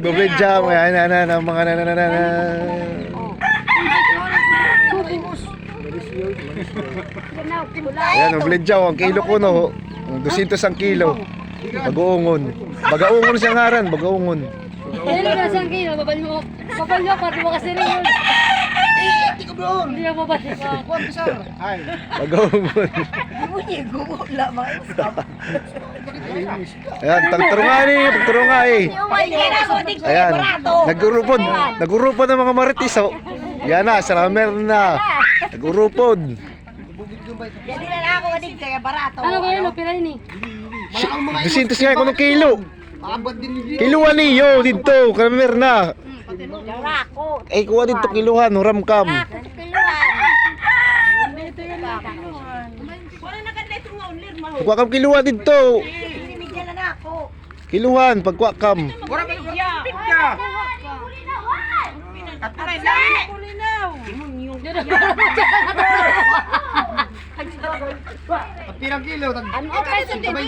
Bobledja mo yan, yan, yan, mga nananana. Ayan, bobledja, ang kilo ko no. 200 ang kilo. Bagoongon. Bagaungon siya ngaran, bagaungon. Dahil na siyang kilo, babal mo. Babal mo, pati mo kasi rin yun. Hindi na babal. Bagaungon. Ayan, tagturungan eh, tagturungan eh. Ayan, nagurupod, nagurupod ng mga maritis oh. Yan na, salamer na. Nagurupod. Jadi na lang ako adig kaya barato. Ano kaya no, pila ni? 200 nga kung kilo. Kiluan niyo dito, kalamer na. Barako. Eh, kuha dito kiluhan, huram kam. Kiluan. Kuha kam kiluhan dito. Na ako. Kiluhan, pagkuha kam. Ano ka